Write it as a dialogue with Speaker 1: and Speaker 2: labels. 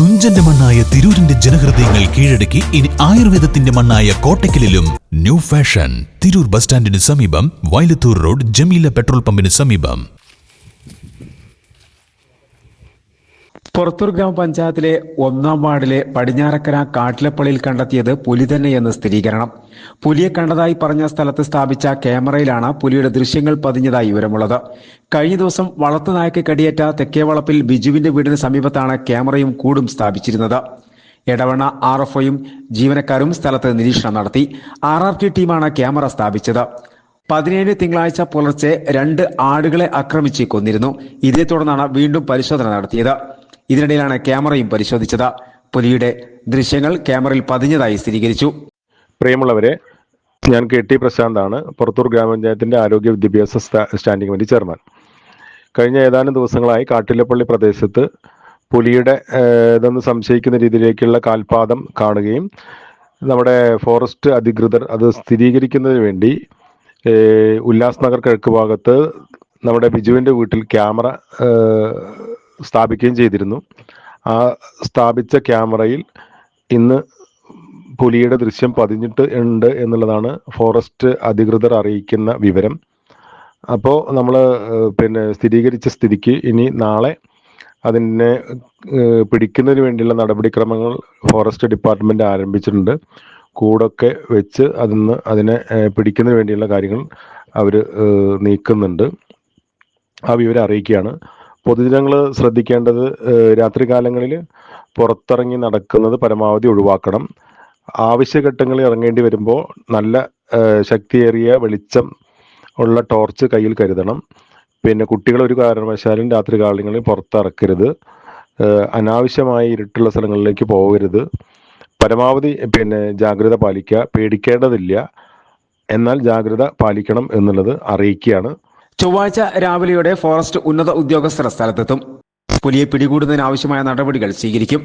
Speaker 1: തുഞ്ചന്റെ മണ്ണായ തിരൂരിന്റെ ജനഹൃദയങ്ങൾ കീഴടക്കി ഇനി ആയുർവേദത്തിന്റെ മണ്ണായ കോട്ടയ്ക്കലിലും ന്യൂ ഫാഷൻ. തിരൂർ ബസ് സ്റ്റാൻഡിന് സമീപം വയലത്തൂർ റോഡ് ജമീല പെട്രോൾ പമ്പിന് സമീപം.
Speaker 2: പുറത്തൂർ ഗ്രാമപഞ്ചായത്തിലെ ഒന്നാം വാർഡിലെ പടിഞ്ഞാറക്കര കാട്ടിലപ്പള്ളിയിൽ കണ്ടെത്തിയത് പുലി തന്നെയെന്ന് സ്ഥിരീകരണം. പുലിയെ കണ്ടതായി പറഞ്ഞ സ്ഥലത്ത് സ്ഥാപിച്ച ക്യാമറയിലാണ് പുലിയുടെ ദൃശ്യങ്ങൾ പതിഞ്ഞതായി വിവരമുള്ളത്. കഴിഞ്ഞ ദിവസം വളർത്തുനായ്ക്ക് കടിയേറ്റ തെക്കേവളപ്പിൽ ബിജുവിന്റെ വീടിന് സമീപത്താണ് ക്യാമറയും കൂടും സ്ഥാപിച്ചിരുന്നത്. എടവണ്ണ ആർ എഫ് ഒയും ജീവനക്കാരും സ്ഥലത്ത് നിരീക്ഷണം നടത്തി. ആർ ആർ ടി ടീമാണ് ക്യാമറ സ്ഥാപിച്ചത്. പതിനേഴ് തിങ്കളാഴ്ച പുലർച്ചെ രണ്ട് ആടുകളെ ആക്രമിച്ച് കൊന്നിരുന്നു. ഇതേ തുടർന്നാണ് വീണ്ടും പരിശോധന നടത്തിയത്. ഇതിനിടയിലാണ് ക്യാമറയും പരിശോധിച്ചത്. പുലിയുടെ ദൃശ്യങ്ങൾ ക്യാമറയിൽ പതിഞ്ഞതായി സ്ഥിരീകരിച്ചു.
Speaker 3: പ്രിയമുള്ളവരെ ഞാൻ കെ ടി പ്രശാന്താണ് പുറത്തൂർ ഗ്രാമപഞ്ചായത്തിന്റെ ആരോഗ്യ വിദ്യാഭ്യാസ സ്റ്റാ- സ്റ്റാൻഡിംഗ് കമ്മിറ്റി ചെയർമാൻ. കഴിഞ്ഞ ഏതാനും ദിവസങ്ങളായി കാട്ടിലപ്പള്ളി പ്രദേശത്ത് പുലിയുടെ ഇതെന്ന് സംശയിക്കുന്ന രീതിയിലേക്കുള്ള കാൽപാദം കാണുകയും നമ്മുടെ ഫോറസ്റ്റ് അധികൃതർ അത് സ്ഥിരീകരിക്കുന്നതിന് വേണ്ടി ഉല്ലാസ് നഗർ കിഴക്ക് ഭാഗത്ത് നമ്മുടെ ബിജുവിന്റെ വീട്ടിൽ ക്യാമറ സ്ഥാപിക്കുകയും ചെയ്തിരുന്നു. ആ സ്ഥാപിച്ച ക്യാമറയിൽ ഇന്ന് പുലിയുടെ ദൃശ്യം പതിഞ്ഞിട്ട് ഉണ്ട് എന്നുള്ളതാണ് ഫോറസ്റ്റ് അധികൃതർ അറിയിക്കുന്ന വിവരം. അപ്പോൾ നമ്മൾ പിന്നെ സ്ഥിരീകരിച്ച സ്ഥിതിക്ക് ഇനി നാളെ അതിനെ പിടിക്കുന്നതിന് വേണ്ടിയുള്ള നടപടിക്രമങ്ങൾ ഫോറസ്റ്റ് ഡിപ്പാർട്ട്മെന്റ് ആരംഭിച്ചിട്ടുണ്ട്. കൂടൊക്കെ വെച്ച് അതിന്ന് അതിനെ പിടിക്കുന്നതിന് വേണ്ടിയുള്ള കാര്യങ്ങൾ അവർ നീക്കുന്നുണ്ട്. ആ വിവരം അറിയിക്കുകയാണ്. പൊതുജനങ്ങൾ ശ്രദ്ധിക്കേണ്ടത് രാത്രി രാത്രികാലങ്ങളിൽ പുറത്തിറങ്ങി നടക്കുന്നത് പരമാവധി ഒഴിവാക്കണം. ആവശ്യഘട്ടങ്ങളിൽ ഇറങ്ങേണ്ടി വരുമ്പോൾ നല്ല ശക്തിയേറിയ വെളിച്ചം ഉള്ള ടോർച്ച് കയ്യിൽ കരുതണം. പിന്നെ കുട്ടികൾ ഒരു കാരണവശാലും രാത്രി കാലങ്ങളിൽ പുറത്തിറക്കരുത് അനാവശ്യമായി ഇരുട്ടുള്ള സ്ഥലങ്ങളിലേക്ക് പോകരുത്. പരമാവധി പിന്നെ ജാഗ്രത പാലിക്കുക. പേടിക്കേണ്ടതില്ല. എന്നാൽ ജാഗ്രത പാലിക്കണം എന്നുള്ളത് അറിയിക്കുകയാണ്.
Speaker 2: ചൊവ്വാഴ്ച രാവിലെയോടെ ഫോറസ്റ്റ് ഉന്നത ഉദ്യോഗസ്ഥർ സ്ഥലത്തെത്തും. പുലിയെ പിടികൂടുന്നതിന് ആവശ്യമായ നടപടികൾ സ്വീകരിക്കും.